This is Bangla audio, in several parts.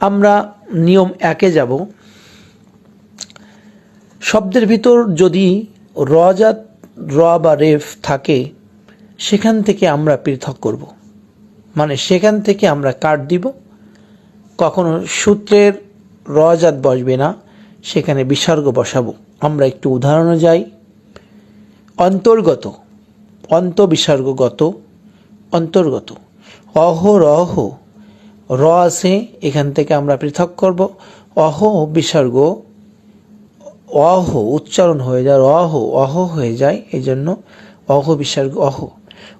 আমরা নিয়ম একে যাব। শব্দের ভিতর যদি রজাত, র বা রেফ থাকে, সেখান থেকে আমরা পৃথক করব। মানে সেখান থেকে আমরা কাট দিব। কখনো সূত্রের রজাত বসবে না, সেখানে বিসর্গ বসাবো। আমরা একটু উদাহরণে যাই। অন্তর্গত অন্ত বিসর্গগত অন্তর্গত। অহ রহ র আছে, এখান থেকে আমরা পৃথক করব। অহ বিসর্গ, অহ উচ্চারণ হয়ে যায় অহ অহ হয়ে যায় এই জন্য অহ বিসর্গ, অহ।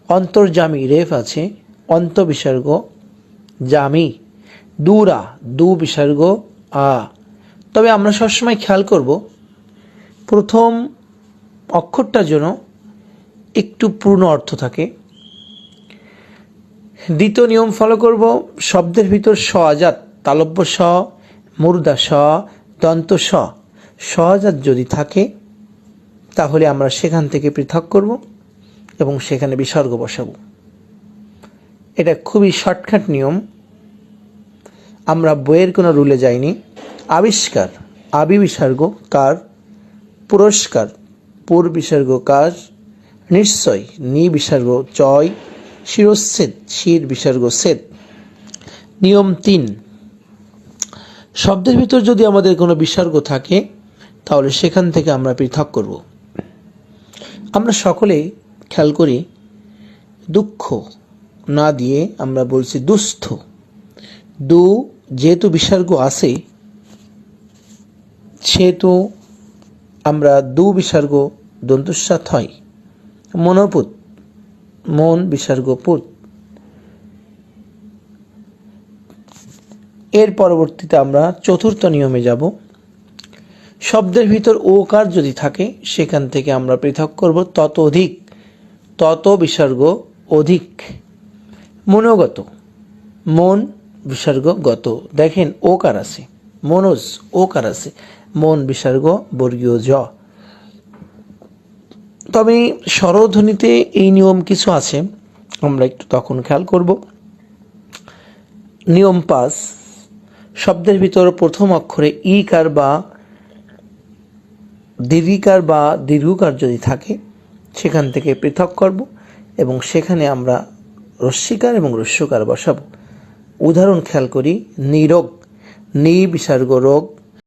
অন্তর্জামী রেফ আছে অন্ত বিসর্গ জামি। দুরা, দু বিসর্গ, আ। তবে আমরা সবসময় খেয়াল করব, প্রথম অক্ষরটার জন্য একটু পূর্ণ অর্থ থাকে। দ্বিতীয় নিয়ম ফলো করব, শব্দের ভিতর স আজাত তালব্য স মুর্দা স দন্ত স সহজাত যদি থাকে, তাহলে আমরা সেখান থেকে পৃথক করব এবং সেখানে বিসর্গ বসাবো। এটা খুবই শর্টকাট নিয়ম। আমরা বইয়ের কোনো রুলে যাইনি। আবিষ্কার আবি বিসর্গ কার? পুরস্কার পুর বিসর্গ কার? নিশ্চয় নি বিসর্গ চয় শিরচ্ছেদ শির বিসর্গ সেদ নিয়ম তিন, শব্দের ভিতর যদি আমাদের কোনো বিসর্গ থাকে, তাহলে সেখান থেকে আমরা পৃথক করব। আমরা সকলেই খেয়াল করি, দুঃখ না দিয়ে আমরা বলছি দুস্থ। দু, যেহেতু বিসর্গ আছে, সেহেতু আমরা দু বিসর্গ দন্তুস্বাত হয়। মনোপুত মন বিসর্গ পুত। এর পরবর্তীতে আমরা চতুর্থ নিয়মে যাব। শব্দের ভিতর ওকার যদি থাকে, সেখান থেকে আমরা পৃথক করব তত অধিক, তত বিসর্গ অধিক। মনোগত, মন বিসর্গ গত দেখেন, ওকার আছে, মনোজ ওকার আছে, মন বিসর্গ বর্গীয় জ। তবে স্বরধ্বনিতে এই নিয়ম কিছু আছে। আমরা একটু তখন খেয়াল করব। নিয়ম পাঁচ, শব্দের ভিতর প্রথম অক্ষরে ইকার বা দীর্ঘিকার বা দীর্ঘকার যদি থাকে, সেখান থেকে পৃথক করব এবং সেখানে আমরা রস্যিকার এবং রস্যকার বসাবো। উদাহরণ খেয়াল করি, নিরোগ নি বিসর্গ রোগ